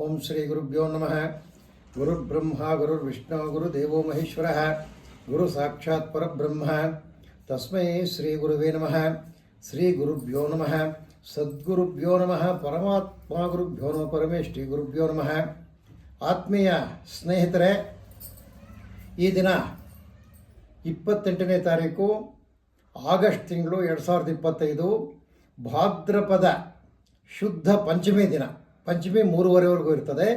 ಓಂ ಶ್ರೀ ಗುರುಭ್ಯೋ ನಮಃ. ಗುರುರ್ಬ್ರಹ್ಮ ಗುರುರ್ವಿಷ್ಣು, ಗುರುದೇವೋ ಮಹೇಶ್ವರ. ಗುರು ಸಾಕ್ಷಾತ್ ಪರಬ್ರಹ್ಮ. ತಸ್ಮೈ ಶ್ರೀ ಗುರುವೇ ನಮಃ. ಶ್ರೀ ಗುರುಭ್ಯೋ ನಮಃ. ಸದ್ಗುರುಭ್ಯೋ ನಮಃ. ಪರಮಾತ್ಮ ಗುರುಭ್ಯೋ ನಮಃ. ಪರಮೇಶ್ರೀ ಗುರುಭ್ಯೋ ನಮಃ. ಆತ್ಮೀಯ ಸ್ನೇಹಿತರೆ, ಈ ದಿನ ಇಪ್ಪತ್ತೆಂಟನೇ ತಾರೀಕು, ಆಗಸ್ಟ್ ತಿಂಗಳು ಎರಡು ಸಾವಿರದ ಇಪ್ಪತ್ತೈದು, ಭಾದ್ರಪದ ಶುದ್ಧ ಪಂಚಮಿ ದಿನ. ಪಂಚಮಿ ಮೂರುವರೆವರೆಗೂ ಇರ್ತದೆ.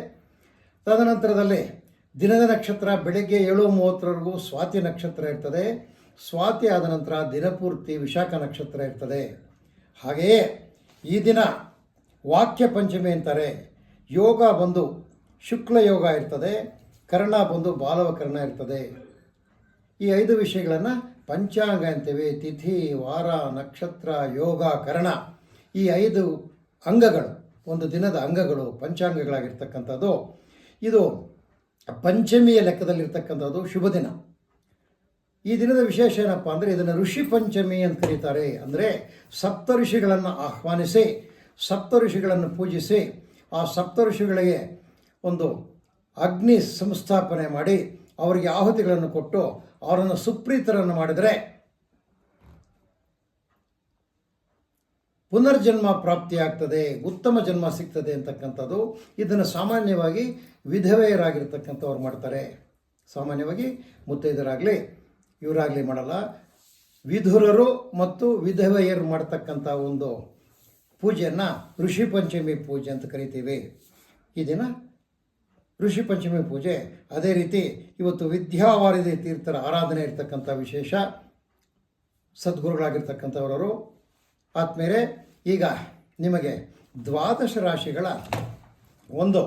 ತದನಂತರದಲ್ಲಿ ದಿನದ ನಕ್ಷತ್ರ ಬೆಳಗ್ಗೆ ಏಳು ಮೂವತ್ತರವರೆಗೂ ಸ್ವಾತಿ ನಕ್ಷತ್ರ ಇರ್ತದೆ. ಸ್ವಾತಿ ಆದ ನಂತರ ದಿನಪೂರ್ತಿ ವಿಶಾಖ ನಕ್ಷತ್ರ ಇರ್ತದೆ. ಹಾಗೆಯೇ ಈ ದಿನ ವಾಕ್ಯ ಪಂಚಮಿ ಅಂತಾರೆ. ಯೋಗ ಬಂದು ಶುಕ್ಲ ಯೋಗ ಇರ್ತದೆ. ಕರ್ಣ ಬಂದು ಬಾಲವ ಕರ್ಣ ಇರ್ತದೆ. ಈ ಐದು ವಿಷಯಗಳನ್ನು ಪಂಚಾಂಗ ಅಂತೀವಿ. ತಿಥಿ, ವಾರ, ನಕ್ಷತ್ರ, ಯೋಗ, ಕರ್ಣ ಈ ಐದು ಅಂಗಗಳು. ಒಂದು ದಿನದ ಅಂಗಗಳು, ಪಂಚಾಂಗಗಳಾಗಿರ್ತಕ್ಕಂಥದ್ದು. ಇದು ಪಂಚಮಿಯ ಲೆಕ್ಕದಲ್ಲಿರ್ತಕ್ಕಂಥದ್ದು ಶುಭ ದಿನ. ಈ ದಿನದ ವಿಶೇಷ ಏನಪ್ಪ ಅಂದರೆ ಇದನ್ನು ಋಷಿ ಪಂಚಮಿ ಅಂತ ಕರೀತಾರೆ. ಅಂದರೆ ಸಪ್ತ ಋಷಿಗಳನ್ನು ಆಹ್ವಾನಿಸಿ, ಸಪ್ತ ಋಷಿಗಳನ್ನು ಪೂಜಿಸಿ, ಆ ಸಪ್ತ ಋಷಿಗಳಿಗೆ ಒಂದು ಅಗ್ನಿ ಸಂಸ್ಥಾಪನೆ ಮಾಡಿ, ಅವರಿಗೆ ಆಹುತಿಗಳನ್ನು ಕೊಟ್ಟು, ಅವರನ್ನು ಸುಪ್ರೀತರನ್ನು ಮಾಡಿದರೆ ಪುನರ್ಜನ್ಮ ಪ್ರಾಪ್ತಿಯಾಗ್ತದೆ ಉತ್ತಮ ಜನ್ಮ ಸಿಗ್ತದೆ ಅಂತಕ್ಕಂಥದ್ದು ಇದನ್ನು ಸಾಮಾನ್ಯವಾಗಿ ವಿಧವೆಯರಾಗಿರ್ತಕ್ಕಂಥವ್ರು ಮಾಡ್ತಾರೆ. ಸಾಮಾನ್ಯವಾಗಿ ಮುತ್ತೈದರಾಗಲಿ, ಇವರಾಗಲಿ ಮಾಡಲ್ಲ. ವಿಧುರರು ಮತ್ತು ವಿಧವೆಯರು ಮಾಡ್ತಕ್ಕಂಥ ಒಂದು ಪೂಜೆಯನ್ನು ಋಷಿ ಪಂಚಮಿ ಪೂಜೆ ಅಂತ ಕರಿತೀವಿ. ಈ ಋಷಿ ಪಂಚಮಿ ಪೂಜೆ. ಅದೇ ರೀತಿ ಇವತ್ತು ವಿದ್ಯಾವಾರಿದ ತೀರ್ಥರ ಆರಾಧನೆ ಇರ್ತಕ್ಕಂಥ ವಿಶೇಷ ಸದ್ಗುರುಗಳಾಗಿರ್ತಕ್ಕಂಥವರು ಆದ್ಮೇಲೆ ಈಗ ನಿಮಗೆ ದ್ವಾದಶ ರಾಶಿಗಳ ಒಂದು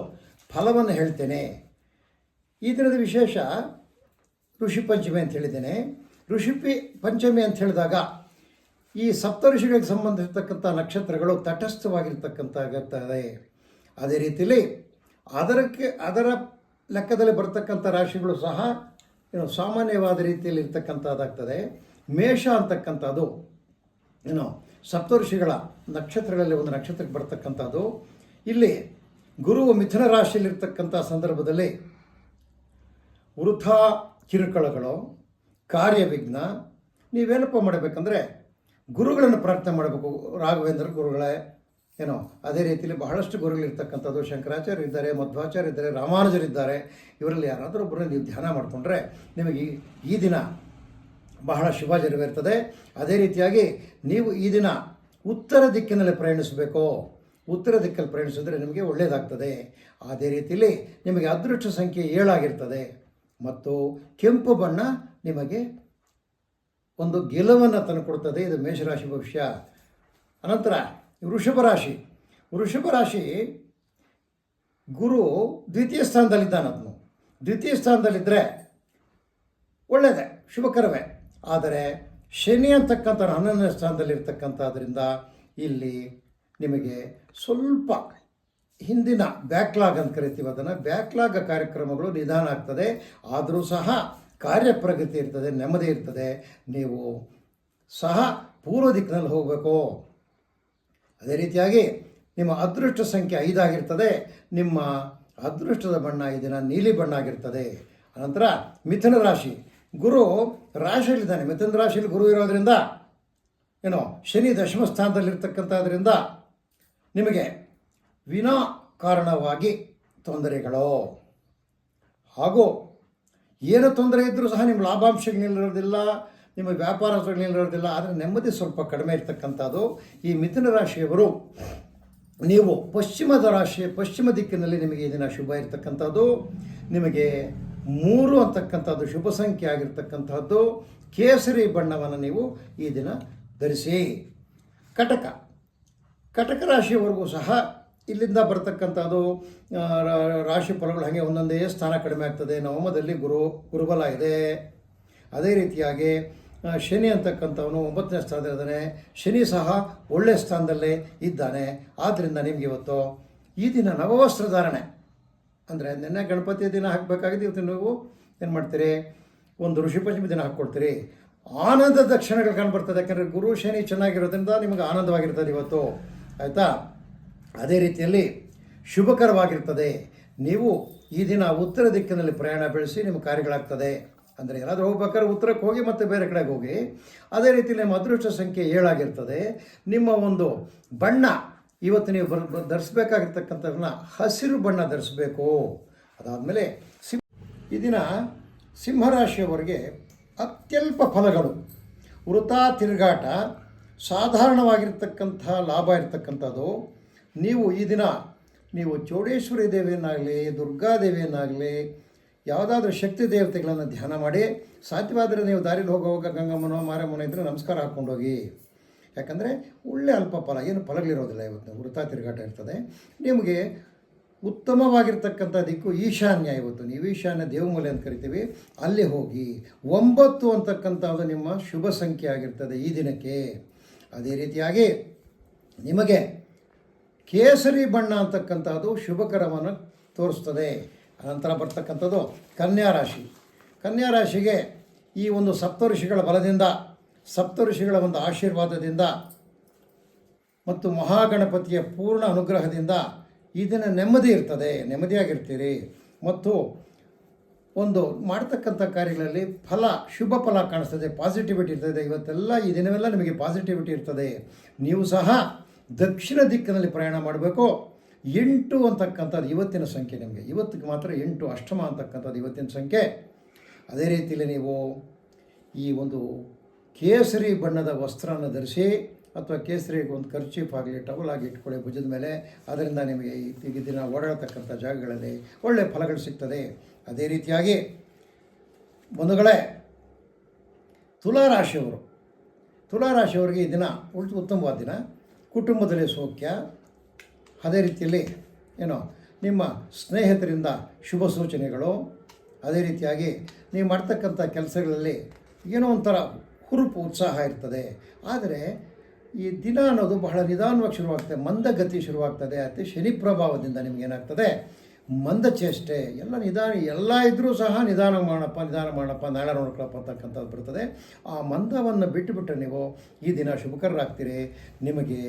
ಫಲವನ್ನು ಹೇಳ್ತೇನೆ. ಈ ದಿನದ ವಿಶೇಷ ಋಷಿ ಪಂಚಮಿ ಅಂತ ಹೇಳಿದ್ದೇನೆ. ಋಷಿ ಪಿ ಪಂಚಮಿ ಅಂತ ಹೇಳಿದಾಗ ಈ ಸಪ್ತ ಋಷಿಗಳಿಗೆ ಸಂಬಂಧಿಸಿರ್ತಕ್ಕಂಥ ನಕ್ಷತ್ರಗಳು ತಟಸ್ಥವಾಗಿರ್ತಕ್ಕಂಥ ಆಗುತ್ತದೆ ಅದೇ ರೀತಿಯಲ್ಲಿ ಅದರಕ್ಕೆ, ಅದರ ಲೆಕ್ಕದಲ್ಲಿ ಬರ್ತಕ್ಕಂಥ ರಾಶಿಗಳು ಸಹ ಸಾಮಾನ್ಯವಾದ ರೀತಿಯಲ್ಲಿ ಇರ್ತಕ್ಕಂಥದ್ದಾಗ್ತದೆ. ಮೇಷ ಅಂತಕ್ಕಂಥದ್ದು ಏನು ಸಪ್ತಋಷಿಗಳ ನಕ್ಷತ್ರಗಳಲ್ಲಿ ಒಂದು ನಕ್ಷತ್ರಕ್ಕೆ ಬರ್ತಕ್ಕಂಥದ್ದು. ಇಲ್ಲಿ ಗುರು ಮಿಥುನ ರಾಶಿಯಲ್ಲಿರ್ತಕ್ಕಂಥ ಸಂದರ್ಭದಲ್ಲಿ ವೃಥಾ ಕಿರುಕಳಗಳು, ಕಾರ್ಯವಿಘ್ನ, ನೀವೇನಪ್ಪ ಮಾಡಬೇಕಂದ್ರೆ ಗುರುಗಳನ್ನು ಪ್ರಾರ್ಥನೆ ಮಾಡಬೇಕು. ರಾಘವೇಂದ್ರ ಗುರುಗಳೇ, ಏನೋ ಅದೇ ರೀತಿಯಲ್ಲಿ ಬಹಳಷ್ಟು ಗುರುಗಳಿರ್ತಕ್ಕಂಥದ್ದು. ಶಂಕರಾಚಾರ್ಯ ಇದ್ದಾರೆ ಮಧ್ವಾಚಾರ್ಯ ಇದ್ದಾರೆ ರಾಮಾನುಜರಿದ್ದಾರೆ ಇವರಲ್ಲಿ ಯಾರಾದರೂ ಒಬ್ಬರನ್ನು ನೀವು ಧ್ಯಾನ ಮಾಡಿಕೊಂಡ್ರೆ ನಿಮಗೆ ಈ- ಈ ದಿನ ಬಹಳ ಶುಭ ಜರುಗಿರ್ತದೆ ಅದೇ ರೀತಿಯಾಗಿ ನೀವು ಈ ದಿನ ಉತ್ತರ ದಿಕ್ಕಿನಲ್ಲಿ ಪ್ರಯಾಣಿಸಬೇಕು. ಉತ್ತರ ದಿಕ್ಕಲ್ಲಿ ಪ್ರಯಾಣಿಸಿದ್ರೆ ನಿಮಗೆ ಒಳ್ಳೆಯದಾಗ್ತದೆ ಅದೇ ರೀತಿಯಲ್ಲಿ ನಿಮಗೆ ಅದೃಷ್ಟ ಸಂಖ್ಯೆ ಏಳಾಗಿರ್ತದೆ ಮತ್ತು ಕೆಂಪು ಬಣ್ಣ ನಿಮಗೆ ಒಂದು ಗೆಲುವನ್ನು ತಂದುಕೊಡ್ತದೆ ಇದು ಮೇಷರಾಶಿ ಭವಿಷ್ಯ. ಅನಂತರ ವೃಷಭ ರಾಶಿ. ವೃಷಭ ರಾಶಿ ಗುರು ದ್ವಿತೀಯ ಸ್ಥಾನದಲ್ಲಿದ್ದಾನದನು ದ್ವಿತೀಯ ಸ್ಥಾನದಲ್ಲಿದ್ದರೆ ಒಳ್ಳೆಯದೇ ಶುಭಕರವೇ. ಆದರೆ ಶನಿ ಅಂತಕ್ಕಂಥ ಹನ್ನೊಂದನೇ ಸ್ಥಾನದಲ್ಲಿರ್ತಕ್ಕಂಥದ್ರಿಂದ ಇಲ್ಲಿ ನಿಮಗೆ ಸ್ವಲ್ಪ ಹಿಂದಿನ ಬ್ಯಾಕ್ಲಾಗ್ ಅಂತ ಕರಿತೀವಿ ಅದನ್ನು. ಬ್ಯಾಕ್ಲಾಗ್ ಕಾರ್ಯಕ್ರಮಗಳು ನಿಧಾನ ಆಗ್ತದೆ. ಆದರೂ ಸಹ ಕಾರ್ಯಪ್ರಗತಿ ಇರ್ತದೆ, ನೆಮ್ಮದಿ ಇರ್ತದೆ. ನೀವು ಸಹ ಪೂರ್ವ ದಿಕ್ಕಿನಲ್ಲಿ ಹೋಗಬೇಕು. ಅದೇ ರೀತಿಯಾಗಿ ನಿಮ್ಮ ಅದೃಷ್ಟ ಸಂಖ್ಯೆ ಐದಾಗಿರ್ತದೆ. ನಿಮ್ಮ ಅದೃಷ್ಟದ ಬಣ್ಣ ಈ ದಿನ ನೀಲಿ ಬಣ್ಣ ಆಗಿರ್ತದೆ. ಅನಂತರ ಮಿಥುನ ರಾಶಿ. ಗುರು ರಾಶಿಯಲ್ಲಿದ್ದಾನೆ, ಮಿಥುನ ರಾಶಿಯಲ್ಲಿ ಗುರು ಇರೋದ್ರಿಂದ ಏನೋ ಶನಿ ದಶಮ ಸ್ಥಾನದಲ್ಲಿರ್ತಕ್ಕಂಥದ್ರಿಂದ ನಿಮಗೆ ವಿನಾ ಕಾರಣವಾಗಿ ತೊಂದರೆಗಳು. ಹಾಗೂ ಏನು ತೊಂದರೆ ಇದ್ದರೂ ಸಹ ನಿಮ್ಮ ಲಾಭಾಂಶಗಳಿರೋದಿಲ್ಲ ನಿಮ್ಮ ವ್ಯಾಪಾರಗಳಿರೋದಿಲ್ಲ ಆದರೆ ನೆಮ್ಮದಿ ಸ್ವಲ್ಪ ಕಡಿಮೆ ಇರ್ತಕ್ಕಂಥದ್ದು. ಈ ಮಿಥುನ ರಾಶಿಯವರು, ನೀವು ಪಶ್ಚಿಮದ ರಾಶಿ, ಪಶ್ಚಿಮ ದಿಕ್ಕಿನಲ್ಲಿ ನಿಮಗೆ ಈ ದಿನ ಶುಭ ಇರ್ತಕ್ಕಂಥದ್ದು. ನಿಮಗೆ ಮೂರು ಅಂತಕ್ಕಂಥದ್ದು ಶುಭ ಸಂಖ್ಯೆ ಆಗಿರ್ತಕ್ಕಂಥದ್ದು ಕೇಸರಿ ಬಣ್ಣವನ್ನು ನೀವು ಈ ದಿನ ಧರಿಸಿ. ಕಟಕ. ಕಟಕ ರಾಶಿಯವರೆಗೂ ಸಹ ಇಲ್ಲಿಂದ ಬರ್ತಕ್ಕಂಥದ್ದು ರಾಶಿ ಫಲಗಳು ಹಾಗೆ ಒಂದೊಂದೇ ಸ್ಥಾನ ಕಡಿಮೆ ಆಗ್ತದೆ. ನವಮದಲ್ಲಿ ಗುರು, ಗುರುಬಲ ಇದೆ. ಅದೇ ರೀತಿಯಾಗಿ ಶನಿ ಅಂತಕ್ಕಂಥವನು ಒಂಬತ್ತನೇ ಸ್ಥಾನದಲ್ಲಿದ್ದಾನೆ. ಶನಿ ಸಹ ಒಳ್ಳೆಯ ಸ್ಥಾನದಲ್ಲೇ ಇದ್ದಾನೆ. ಆದ್ದರಿಂದ ನಿಮಗೆ ಇವತ್ತು ಈ ದಿನ ನವವಸ್ತ್ರ ಧಾರಣೆ. ಅಂದರೆ ನಿನ್ನೆ ಗಣಪತಿ ದಿನ ಹಾಕಬೇಕಾಗಿದೆ ಇವತ್ತು ನೀವು ಏನು ಮಾಡ್ತೀರಿ? ಒಂದು ಋಷಿ ಪಂಚಮಿ ದಿನ ಹಾಕ್ಕೊಳ್ತೀರಿ ಆನಂದದ ಕ್ಷಣಗಳು ಕಾಣ್ಬರ್ತದೆ. ಯಾಕಂದರೆ ಗುರು ಶನಿ ಚೆನ್ನಾಗಿರೋದ್ರಿಂದ ನಿಮಗೆ ಆನಂದವಾಗಿರ್ತದೆ ಇವತ್ತು. ಆಯಿತಾ? ಅದೇ ರೀತಿಯಲ್ಲಿ ಶುಭಕರವಾಗಿರ್ತದೆ. ನೀವು ಈ ದಿನ ಉತ್ತರ ದಿಕ್ಕಿನಲ್ಲಿ ಪ್ರಯಾಣ ಬೆಳೆಸಿ ನಿಮ್ಮ ಕಾರ್ಯಗಳಾಗ್ತದೆ. ಅಂದರೆ ಏನಾದರೂ ಹೋಗ್ಬೇಕಾದ್ರೆ ಉತ್ತರಕ್ಕೆ ಹೋಗಿ ಮತ್ತೆ ಬೇರೆ ಕಡೆಗೆ ಹೋಗಿ. ಅದೇ ರೀತಿ ನಿಮ್ಮ ಅದೃಷ್ಟ ಸಂಖ್ಯೆ ಏಳಾಗಿರ್ತದೆ. ನಿಮ್ಮ ಒಂದು ಬಣ್ಣ ಇವತ್ತು ನೀವು ಬರ್ ಧರಿಸ್ಬೇಕಾಗಿರ್ತಕ್ಕಂಥದ್ದನ್ನ ಹಸಿರು ಬಣ್ಣ ಧರಿಸ್ಬೇಕು. ಅದಾದಮೇಲೆ ಸಿಂ ಈ ದಿನ ಸಿಂಹರಾಶಿಯವರಿಗೆ ಅತ್ಯಲ್ಪ ಫಲಗಳು. ವೃತಾ, ತಿರುಗಾಟ, ಸಾಧಾರಣವಾಗಿರ್ತಕ್ಕಂಥ ಲಾಭ ಇರತಕ್ಕಂಥದ್ದು. ನೀವು ಈ ದಿನ ನೀವು ಚೌಡೇಶ್ವರಿ ದೇವಿಯನ್ನಾಗಲಿ ದುರ್ಗಾದೇವಿಯನ್ನಾಗಲಿ ಯಾವುದಾದ್ರೂ ಶಕ್ತಿ ದೇವತೆಗಳನ್ನು ಧ್ಯಾನ ಮಾಡಿ, ಸಾಧ್ಯವಾದರೆ ನೀವು ದಾರಿಲಿ ಹೋಗುವಾಗ ಗಂಗಮ್ಮನೋ, ಮಾರಮ್ಮನೋ ಇದ್ದರೆ ನಮಸ್ಕಾರ ಹಾಕ್ಕೊಂಡು ಹೋಗಿ. ಯಾಕಂದರೆ ಒಳ್ಳೆ ಅಲ್ಪ ಫಲ, ಏನು ಫಲಗಳಿರೋದಿಲ್ಲ ಇವತ್ತು ವೃತ್ತ ತಿರುಗಾಟ ಇರ್ತದೆ. ನಿಮಗೆ ಉತ್ತಮವಾಗಿರ್ತಕ್ಕಂಥ ದಿಕ್ಕು ಈಶಾನ್ಯ ಇವತ್ತು. ನೀವು ಈಶಾನ್ಯ ದೇವಮೂಲೆ ಅಂತ ಕರಿತೀವಿ, ಅಲ್ಲಿ ಹೋಗಿ ಒಂಬತ್ತು ಅಂತಕ್ಕಂಥದ್ದು ನಿಮ್ಮ ಶುಭ ಸಂಖ್ಯೆ ಆಗಿರ್ತದೆ ಈ ದಿನಕ್ಕೆ. ಅದೇ ರೀತಿಯಾಗಿ ನಿಮಗೆ ಕೇಸರಿ ಬಣ್ಣ ಅಂತಕ್ಕಂಥದ್ದು ಶುಭಕರವನ್ನು ತೋರಿಸ್ತದೆ. ಅನಂತರ ಬರ್ತಕ್ಕಂಥದ್ದು ಕನ್ಯಾ ರಾಶಿ ಕನ್ಯಾ ರಾಶಿಗೆ ಈ ಒಂದು ಸಪ್ತಋಷಿಗಳ ಬಲದಿಂದ ಸಪ್ತಋಷಿಗಳ ಒಂದು ಆಶೀರ್ವಾದದಿಂದ ಮತ್ತು ಮಹಾಗಣಪತಿಯ ಪೂರ್ಣ ಅನುಗ್ರಹದಿಂದ ಈ ದಿನ ನೆಮ್ಮದಿ ಇರ್ತದೆ, ನೆಮ್ಮದಿಯಾಗಿರ್ತೀರಿ. ಮತ್ತು ಒಂದು ಮಾಡ್ತಕ್ಕಂಥ ಕಾರ್ಯಗಳಲ್ಲಿ ಫಲ, ಶುಭ ಫಲ ಕಾಣಿಸ್ತದೆ ಪಾಸಿಟಿವಿಟಿ ಇರ್ತದೆ. ಇವತ್ತೆಲ್ಲ ಈ ದಿನವೆಲ್ಲ ನಿಮಗೆ ಪಾಸಿಟಿವಿಟಿ ಇರ್ತದೆ. ನೀವು ಸಹ ದಕ್ಷಿಣ ದಿಕ್ಕಿನಲ್ಲಿ ಪ್ರಯಾಣ ಮಾಡಬೇಕು. ಎಂಟು ಅಂತಕ್ಕಂಥದ್ದು ಇವತ್ತಿನ ಸಂಖ್ಯೆ ನಿಮಗೆ. ಇವತ್ತಿಗೆ ಮಾತ್ರ ಎಂಟು ಅಷ್ಟಮ ಅಂತಕ್ಕಂಥದ್ದು ಇವತ್ತಿನ ಸಂಖ್ಯೆ. ಅದೇ ರೀತಿಯಲ್ಲಿ ನೀವು ಈ ಒಂದು ಕೇಸರಿ ಬಣ್ಣದ ವಸ್ತ್ರನ ಧರಿಸಿ ಅಥವಾ ಕೇಸರಿಗೆ ಒಂದು ಖರ್ಚೀಫ್ ಆಗಲಿ ಟವಲ್ ಆಗಿ ಇಟ್ಕೊಳ್ಳಿ, ಭುಜದ ಮೇಲೆ. ಅದರಿಂದ ನಿಮಗೆ ಈ- ದಿನ ಓಡಾಡತಕ್ಕಂಥ ಜಾಗಗಳಲ್ಲಿ ಒಳ್ಳೆಯ ಫಲಗಳು ಸಿಗ್ತದೆ. ಅದೇ ರೀತಿಯಾಗಿ ಬಂಧುಗಳೇ, ತುಲಾರಾಶಿಯವರು, ತುಲಾರಾಶಿಯವರಿಗೆ ಈ ದಿನ ಉಳ್- ಉತ್ತಮವಾದ ದಿನ. ಕುಟುಂಬದಲ್ಲಿ ಸೌಖ್ಯ. ಅದೇ ರೀತಿಯಲ್ಲಿ ಏನೋ, ನಿಮ್ಮ ಸ್ನೇಹಿತರಿಂದ ಶುಭ ಸೂಚನೆಗಳು. ಅದೇ ರೀತಿಯಾಗಿ ನೀವು ಮಾಡ್ತಕ್ಕಂಥ ಕೆಲಸಗಳಲ್ಲಿ ಏನೋ ಒಂಥರ ಹುರುಪು ಉತ್ಸಾಹ ಇರ್ತದೆ. ಆದರೆ ಈ ದಿನ ಅನ್ನೋದು ಬಹಳ ನಿಧಾನವಾಗಿ ಶುರುವಾಗ್ತದೆ. ಮಂದಗತಿ ಶುರುವಾಗ್ತದೆ. ಅತಿ ಶನಿ ಪ್ರಭಾವದಿಂದ ನಿಮಗೇನಾಗ್ತದೆ ಮಂದಚೇಷ್ಟೆ ಎಲ್ಲ ನಿಧಾನ, ಎಲ್ಲ ಇದ್ದರೂ ಸಹ ನಿಧಾನ ಮಾಡಪ್ಪ ನಿಧಾನ ಮಾಡಪ್ಪ ನಾಳೆ ನೋಡ್ಕೊಳಪ್ಪ ಅಂತಕ್ಕಂಥದ್ದು ಬರ್ತದೆ. ಆ ಮಂದವನ್ನು ಬಿಟ್ಟುಬಿಟ್ರೆ ನೀವು ಈ ದಿನ ಶುಭಕರರಾಗ್ತೀರಿ. ನಿಮಗೆ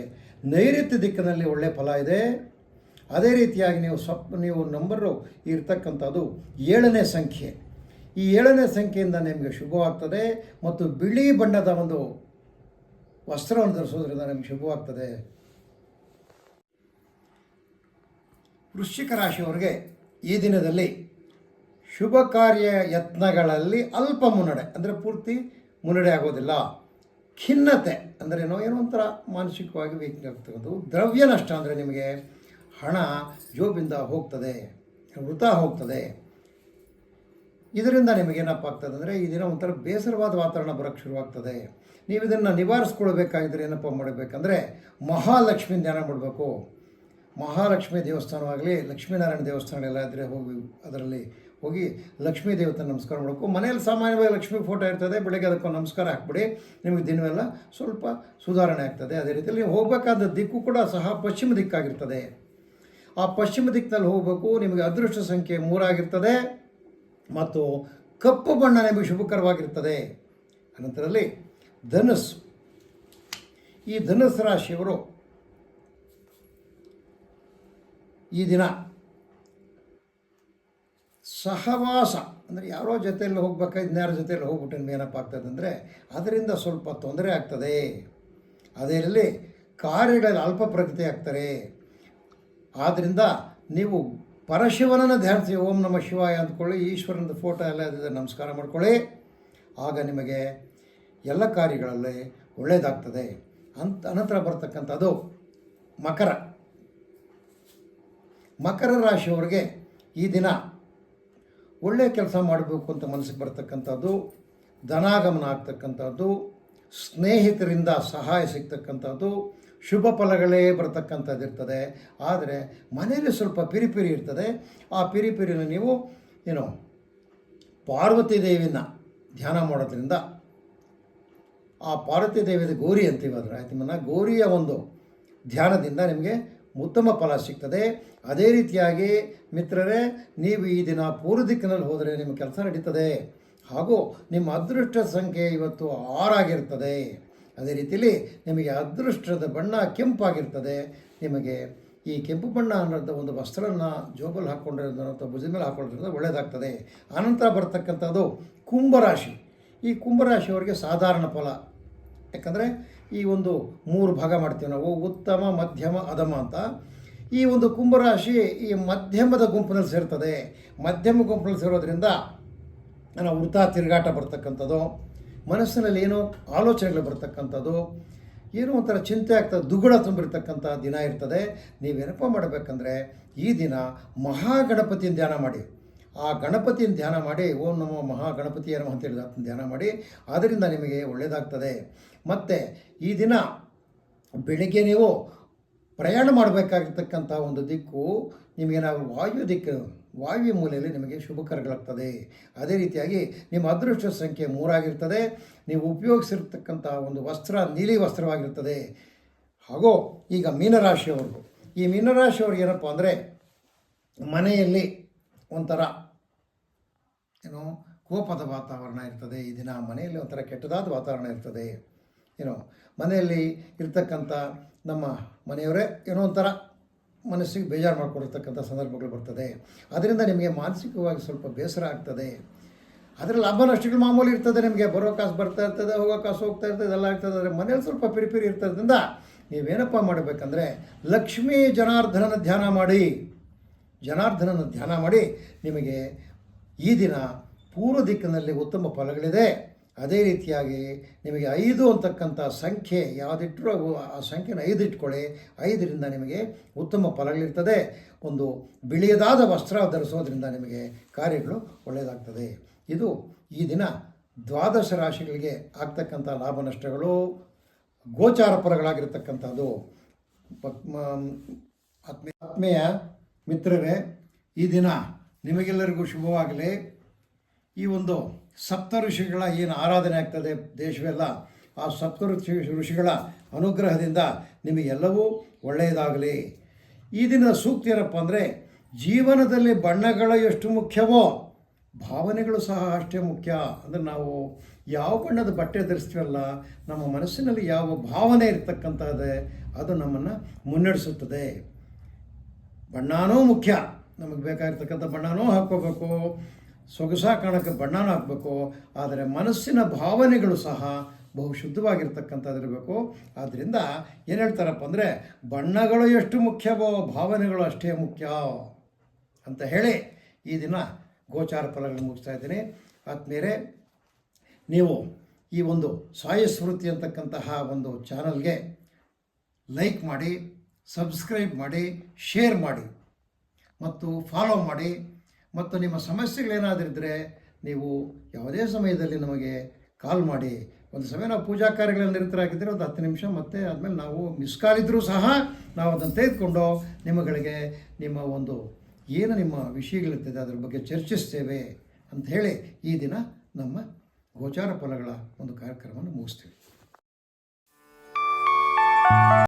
ನೈಋತ್ಯ ದಿಕ್ಕಿನಲ್ಲಿ ಒಳ್ಳೆಯ ಫಲ ಇದೆ. ಅದೇ ರೀತಿಯಾಗಿ ನೀವು ಸ್ವಪ್ ನೀವು ನಂಬರು ಇರ್ತಕ್ಕಂಥದ್ದು ಏಳನೇ ಸಂಖ್ಯೆ. ಈ ಏಳನೇ ಸಂಖ್ಯೆಯಿಂದ ನಿಮಗೆ ಶುಭವಾಗ್ತದೆ ಮತ್ತು ಬಿಳಿ ಬಣ್ಣದ ಒಂದು ವಸ್ತ್ರವನ್ನು ಧರಿಸೋದ್ರಿಂದ ನಿಮಗೆ ಶುಭವಾಗ್ತದೆ. ವೃಶ್ಚಿಕ ರಾಶಿಯವರಿಗೆ ಈ ದಿನದಲ್ಲಿ ಶುಭ ಕಾರ್ಯ ಯತ್ನಗಳಲ್ಲಿ ಅಲ್ಪ ಮುನ್ನಡೆ, ಅಂದರೆ ಪೂರ್ತಿ ಮುನ್ನಡೆ ಆಗೋದಿಲ್ಲ. ಖಿನ್ನತೆ ಅಂದರೆ ಏನೋ ಏನೋ ಒಂಥರ ಮಾನಸಿಕವಾಗಿ ವೀಕ್ ಆಗ್ತಕ್ಕಂಥದ್ದು ದ್ರವ್ಯ ನಷ್ಟ ಅಂದರೆ ನಿಮಗೆ ಹಣ, ಜೋಬಿಂದ ಹೋಗ್ತದೆ ಮೃತ ಹೋಗ್ತದೆ. ಇದರಿಂದ ನಿಮಗೇನಪ್ಪ ಆಗ್ತದೆ ಅಂದರೆ ಈ ದಿನ ಒಂಥರ ಬೇಸರವಾದ ವಾತಾವರಣ ಬರೋಕ್ಕೆ ಶುರುವಾಗ್ತದೆ. ನೀವು ಇದನ್ನು ನಿವಾರಿಸ್ಕೊಳ್ಬೇಕಾಗಿದ್ರೆ ಏನಪ್ಪ ಮಾಡಬೇಕಂದ್ರೆ ಮಹಾಲಕ್ಷ್ಮಿ ಧ್ಯಾನ ಮಾಡಬೇಕು. ಮಹಾಲಕ್ಷ್ಮಿ ದೇವಸ್ಥಾನವಾಗಲಿ, ಲಕ್ಷ್ಮೀನಾರಾಯಣ ದೇವಸ್ಥಾನಗಳೆಲ್ಲ ಇದ್ದರೆ ಹೋಗಿ, ಅದರಲ್ಲಿ ಹೋಗಿ ಲಕ್ಷ್ಮೀ ದೇವತೆ ನಮಸ್ಕಾರ ಮಾಡಬೇಕು. ಮನೆಯಲ್ಲಿ ಸಾಮಾನ್ಯವಾಗಿ ಲಕ್ಷ್ಮಿ ಫೋಟೋ ಇರ್ತದೆ, ಬೆಳಗ್ಗೆ ಅದಕ್ಕೊಂದು ನಮಸ್ಕಾರ ಹಾಕ್ಬಿಡಿ, ನಿಮಗೆ ದಿನವೆಲ್ಲ ಸ್ವಲ್ಪ ಸುಧಾರಣೆ ಆಗ್ತದೆ. ಅದೇ ರೀತಿಯಲ್ಲಿ ನೀವು ಹೋಗಬೇಕಾದ ದಿಕ್ಕು ಕೂಡ ಸಹ ಪಶ್ಚಿಮ ದಿಕ್ಕಾಗಿರ್ತದೆ. ಆ ಪಶ್ಚಿಮ ದಿಕ್ಕಿನಲ್ಲಿ ಹೋಗಬೇಕು, ನಿಮಗೆ ಅದೃಷ್ಟ ಸಂಖ್ಯೆ ಮೂರಾಗಿರ್ತದೆ. ಮತ್ತು ಕಪ್ಪು ಬಣ್ಣ ನಿಮಗೆ ಶುಭಕರವಾಗಿರ್ತದೆ. ಅನಂತರದಲ್ಲಿ ಧನಸ್ಸು ಈ ಧನಸ್ಸು ರಾಶಿಯವರು ಈ ದಿನ ಸಹವಾಸ, ಅಂದರೆ ಯಾರೋ ಜೊತೆಯಲ್ಲಿ ಹೋಗ್ಬೇಕಾದ್ರೆ ಇನ್ಯಾರ ಜೊತೆಯಲ್ಲಿ ಹೋಗ್ಬಿಟ್ಟು ನಿಮ್ಗೆ ಏನಪ್ಪ ಆಗ್ತದೆ ಅಂದರೆ ಅದರಿಂದ ಸ್ವಲ್ಪ ತೊಂದರೆ ಆಗ್ತದೆ. ಅದರಲ್ಲಿ ಕಾರ್ಯಗಳಲ್ಲಿ ಅಲ್ಪ ಪ್ರಗತಿ ಆಗ್ತಾರೆ. ಆದ್ದರಿಂದ ನೀವು ಪರಶಿವನನ್ನು ಧ್ಯಾನಿಸಿ ಓಂ ನಮ ಶಿವಾಯ ಅಂದ್ಕೊಳ್ಳಿ ಈಶ್ವರನ ಫೋಟೋ ಎಲ್ಲ ನಮಸ್ಕಾರ ಮಾಡ್ಕೊಳ್ಳಿ. ಆಗ ನಿಮಗೆ ಎಲ್ಲ ಕಾರ್ಯಗಳಲ್ಲಿ ಒಳ್ಳೆಯದಾಗ್ತದೆ ಅಂತ, ಅನಂತರ ಬರ್ತಕ್ಕಂಥದ್ದು ಮಕರ. ಮಕರ ರಾಶಿಯವರಿಗೆ ಈ ದಿನ ಒಳ್ಳೆಯ ಕೆಲಸ ಮಾಡಬೇಕು ಅಂತ ಮನಸ್ಸಿಗೆ ಬರ್ತಕ್ಕಂಥದ್ದು, ಧನಾಗಮನ ಆಗ್ತಕ್ಕಂಥದ್ದು, ಸ್ನೇಹಿತರಿಂದ ಸಹಾಯ ಸಿಗ್ತಕ್ಕಂಥದ್ದು ಶುಭ ಫಲಗಳೇ ಬರ್ತಕ್ಕಂಥದ್ದು ಇರ್ತದೆ. ಆದರೆ ಮನೆಯಲ್ಲಿ ಸ್ವಲ್ಪ ಪಿರಿಪಿರಿ ಇರ್ತದೆ. ಆ ಪಿರಿಪಿರಿನ ನೀವು ಏನು ಪಾರ್ವತಿ ದೇವಿನ ಧ್ಯಾನ ಮಾಡೋದ್ರಿಂದ ಆ ಪಾರ್ವತಿ ದೇವಿಯ ಗೌರಿ ಅಂತೀವಿ ಅದರ ನಿಮ್ಮನ್ನು ಗೌರಿಯ ಒಂದು ಧ್ಯಾನದಿಂದ ನಿಮಗೆ ಉತ್ತಮ ಫಲ ಸಿಗ್ತದೆ. ಅದೇ ರೀತಿಯಾಗಿ ಮಿತ್ರರೇ, ನೀವು ಈ ದಿನ ಪೂರ್ವ ದಿಕ್ಕಿನಲ್ಲಿ ಹೋದರೆ ನಿಮ್ಮ ಕೆಲಸ ನಡೀತದೆ. ಹಾಗೂ ನಿಮ್ಮ ಅದೃಷ್ಟ ಸಂಖ್ಯೆ ಇವತ್ತು ಆರಾಗಿರ್ತದೆ. ಅದೇ ರೀತಿಯಲ್ಲಿ ನಿಮಗೆ ಅದೃಷ್ಟದ ಬಣ್ಣ ಕೆಂಪಾಗಿರ್ತದೆ. ನಿಮಗೆ ಈ ಕೆಂಪು ಬಣ್ಣ ಅನ್ನೋದು ಒಂದು ವಸ್ತ್ರನ ಜೋಬಲ್ಲಿ ಹಾಕ್ಕೊಂಡಿರೋದನ್ನ ಅಥವಾ ಭುಜದ ಮೇಲೆ ಹಾಕ್ಕೊಂಡಿರೋದು ಒಳ್ಳೆಯದಾಗ್ತದೆ ಆನಂತರ ಬರ್ತಕ್ಕಂಥದ್ದು ಕುಂಭರಾಶಿ. ಈ ಕುಂಭರಾಶಿಯವರಿಗೆ ಸಾಧಾರಣ ಫಲ. ಯಾಕಂದರೆ ಈ ಒಂದು ಮೂರು ಭಾಗ ಮಾಡ್ತೀವಿ ನಾವು, ಉತ್ತಮ, ಮಧ್ಯಮ ಅಧಮ ಅಂತ. ಈ ಒಂದು ಕುಂಭರಾಶಿ ಈ ಮಧ್ಯಮದ ಗುಂಪಿನಲ್ಲಿ ಸೇರ್ತದೆ. ಮಧ್ಯಮ ಗುಂಪಿನಲ್ಲಿ ಸೇರೋದ್ರಿಂದ, ನಾವು ವೃಥಾ ತಿರುಗಾಟ ಬರ್ತಕ್ಕಂಥದ್ದು. ಮನಸ್ಸಿನಲ್ಲಿ ಏನೋ ಆಲೋಚನೆಗಳು ಬರ್ತಕ್ಕಂಥದ್ದು, ಏನೋ ಒಂಥರ ಚಿಂತೆ ಆಗ್ತದೆ ದುಗುಡ ತುಂಬಿರ್ತಕ್ಕಂಥ ದಿನ ಇರ್ತದೆ. ನೀವೇನಪ್ಪ ಮಾಡಬೇಕಂದ್ರೆ, ಈ ದಿನ ಮಹಾಗಣಪತಿಯ ಧ್ಯಾನ ಮಾಡಿ. ಆ ಗಣಪತಿಯನ್ನು ಧ್ಯಾನ ಮಾಡಿ, ಓಂ ನಮ್ಮ ಮಹಾಗಣಪತಿ ಏನೋ ಅಂತ ಹೇಳಿದ ಧ್ಯಾನ ಮಾಡಿ, ಅದರಿಂದ ನಿಮಗೆ ಒಳ್ಳೆಯದಾಗ್ತದೆ ಮತ್ತು ಈ ದಿನ ಬೆಳಿಗ್ಗೆ ನೀವು ಪ್ರಯಾಣ ಮಾಡಬೇಕಾಗಿರ್ತಕ್ಕಂಥ ಒಂದು ದಿಕ್ಕು ನಿಮಗೆ ನಾವು ವಾಯು ದಿಕ್ಕು. ವಾಯು ಮೂಲೆಯಲ್ಲಿ ನಿಮಗೆ ಶುಭಕರಗಳಾಗ್ತದೆ ಅದೇ ರೀತಿಯಾಗಿ ನಿಮ್ಮ ಅದೃಷ್ಟ ಸಂಖ್ಯೆ ಮೂರಾಗಿರ್ತದೆ. ನೀವು ಉಪಯೋಗಿಸಿರ್ತಕ್ಕಂಥ ಒಂದು ವಸ್ತ್ರ ನೀಲಿ ವಸ್ತ್ರವಾಗಿರ್ತದೆ. ಹಾಗೂ ಈಗ ಮೀನರಾಶಿಯವ್ರಿಗೂ. ಈ ಮೀನರಾಶಿಯವ್ರಿಗೆ ಏನಪ್ಪ ಅಂದರೆ ಮನೆಯಲ್ಲಿ ಒಂಥರ ಏನು ಕೋಪದ ವಾತಾವರಣ ಇರ್ತದೆ. ಈ ದಿನ ಮನೆಯಲ್ಲಿ ಒಂಥರ ಕೆಟ್ಟದಾದ ವಾತಾವರಣ ಇರ್ತದೆ. ಏನೋ ಮನೆಯಲ್ಲಿ ಇರ್ತಕ್ಕಂಥ ನಮ್ಮ ಮನೆಯವರೇ ಏನೋ ಒಂಥರ ಮನಸ್ಸಿಗೆ ಬೇಜಾರು ಮಾಡಿಕೊಡ್ತಕ್ಕಂಥ ಸಂದರ್ಭಗಳು ಬರ್ತದೆ. ಅದರಿಂದ ನಿಮಗೆ ಮಾನಸಿಕವಾಗಿ ಸ್ವಲ್ಪ ಬೇಸರ ಆಗ್ತದೆ. ಅದರ ಲಾಭ ನಷ್ಟಗಳು ಮಾಮೂಲಿ ಇರ್ತದೆ ನಿಮಗೆ. ಬರೋ ಕಾಸು ಬರ್ತಾ ಇರ್ತದೆ, ಹೋಗೋ ಕಾಸು ಹೋಗ್ತಾ ಇರ್ತದೆ, ಎಲ್ಲ ಆಗ್ತದೆ ಆದರೆ ಮನೇಲಿ ಸ್ವಲ್ಪ ಪಿರಿಪಿರಿ ಇರ್ತದ್ರಿಂದ ನೀವೇನಪ್ಪ ಮಾಡಬೇಕಂದ್ರೆ ಲಕ್ಷ್ಮೀ ಜನಾರ್ಧನನ ಧ್ಯಾನ ಮಾಡಿ. ಜನಾರ್ಧನನ ಧ್ಯಾನ ಮಾಡಿ ನಿಮಗೆ ಈ ದಿನ ಪೂರ್ವ ದಿಕ್ಕಿನಲ್ಲಿ ಉತ್ತಮ ಫಲಗಳಿದೆ. ಅದೇ ರೀತಿಯಾಗಿ ನಿಮಗೆ ಐದು ಅಂತಕ್ಕಂಥ ಸಂಖ್ಯೆ ಯಾವುದಿಟ್ಟರೂ ಆ ಸಂಖ್ಯೆನ ಐದು ಇಟ್ಕೊಳ್ಳಿ. ಐದರಿಂದ ನಿಮಗೆ ಉತ್ತಮ ಫಲಗಳಿರ್ತದೆ. ಒಂದು ಬಿಳಿಯದಾದ ವಸ್ತ್ರ ಧರಿಸೋದ್ರಿಂದ ನಿಮಗೆ ಕಾರ್ಯಗಳು ಒಳ್ಳೆಯದಾಗ್ತದೆ. ಇದು ಈ ದಿನ ದ್ವಾದಶ ರಾಶಿಗಳಿಗೆ ಆಗ್ತಕ್ಕಂಥ ಲಾಭ ನಷ್ಟಗಳು, ಗೋಚಾರ ಪರಗಳಾಗಿರ್ತಕ್ಕಂಥದ್ದು ಆತ್ಮೀಯ ಆತ್ಮೀಯ ಮಿತ್ರರೇ, ಈ ದಿನ ನಿಮಗೆಲ್ಲರಿಗೂ ಶುಭವಾಗಲಿ. ಈ ಒಂದು ಸಪ್ತ ಋಷಿಗಳ ಏನು ಆರಾಧನೆ ಆಗ್ತದೆ ದೇಶವೆಲ್ಲ, ಆ ಸಪ್ತ ಋಷಿ ಋಷಿಗಳ ಅನುಗ್ರಹದಿಂದ ನಿಮಗೆಲ್ಲವೂ ಒಳ್ಳೆಯದಾಗಲಿ. ಈ ದಿನದ ಸೂಕ್ತ ಏನಪ್ಪ ಅಂದರೆ, ಜೀವನದಲ್ಲಿ ಬಣ್ಣಗಳು ಎಷ್ಟು ಮುಖ್ಯವೋ, ಭಾವನೆಗಳು ಸಹ ಅಷ್ಟೇ ಮುಖ್ಯ. ಅಂದರೆ ನಾವು ಯಾವ ಬಣ್ಣದ ಬಟ್ಟೆ ಧರಿಸ್ತೀವಲ್ಲ, ನಮ್ಮ ಮನಸ್ಸಿನಲ್ಲಿ ಯಾವ ಭಾವನೆ ಇರ್ತಕ್ಕಂಥದ್ದೇ ಅದು ನಮ್ಮನ್ನು ಮುನ್ನಡೆಸುತ್ತದೆ. ಬಣ್ಣನೂ ಮುಖ್ಯ. ನಮಗೆ ಬೇಕಾಗಿರ್ತಕ್ಕಂಥ ಬಣ್ಣನೂ ಹಾಕ್ಕೋಬೇಕು. ಸೊಗಸ ಕಾಣಕ್ಕೆ ಬಣ್ಣನೂ ಹಾಕಬೇಕು ಆದರೆ ಮನಸ್ಸಿನ ಭಾವನೆಗಳು ಸಹ ಬಹು ಶುದ್ಧವಾಗಿರ್ತಕ್ಕಂಥದ್ದಿರಬೇಕು. ಆದ್ದರಿಂದ ಏನು ಹೇಳ್ತಾರಪ್ಪ ಅಂದರೆ, ಬಣ್ಣಗಳು ಎಷ್ಟು ಮುಖ್ಯವೋ, ಭಾವನೆಗಳು ಅಷ್ಟೇ ಮುಖ್ಯ ಅಂತ ಹೇಳಿ ಈ ದಿನ ಗೋಚಾರ ಫಲಗಳನ್ನು ಮುಗಿಸ್ತಾ ಇದ್ದೀನಿ. ಆತ್ಮೀಯರೇ, ನೀವು ಈ ಒಂದು ಸಾಯಿ ಸ್ಮೃತಿ ಅಂತಕ್ಕಂತಹ ಒಂದು ಚಾನಲ್ಗೆ ಲೈಕ್ ಮಾಡಿ, ಸಬ್ಸ್ಕ್ರೈಬ್ ಮಾಡಿ, ಶೇರ್ ಮಾಡಿ, ಮತ್ತು ಫಾಲೋ ಮಾಡಿ. ಮತ್ತು ನಿಮ್ಮ ಸಮಸ್ಯೆಗಳೇನಾದರಿದ್ದರೆ ನೀವು ಯಾವುದೇ ಸಮಯದಲ್ಲಿ ನಮಗೆ ಕಾಲ್ ಮಾಡಿ. ಒಂದು ಸಮಯ ನಾವು ಪೂಜಾ ಕಾರ್ಯಗಳಲ್ಲಿ ನಿರತರಾಗಿದ್ದರೆ ಒಂದು ಹತ್ತು ನಿಮಿಷ ಮತ್ತೆ ಆದಮೇಲೆ ನಾವು ಮಿಸ್ ಕಾಲ್ ಇದ್ದರೂ ಸಹ ನಾವು ಅದನ್ನು ತೆಗೆದುಕೊಂಡು ನಿಮ್ಮಗಳಿಗೆ ನಿಮ್ಮ ಒಂದು ಏನು ನಿಮ್ಮ ವಿಷಯಗಳಿರ್ತದೆ ಅದರ ಬಗ್ಗೆ ಚರ್ಚಿಸ್ತೇವೆ ಹೇಳಿ ಈ ದಿನ ನಮ್ಮ ಗೋಚಾರ ಫಲಗಳ ಒಂದು ಕಾರ್ಯಕ್ರಮವನ್ನು ಮುಗಿಸ್ತೀವಿ.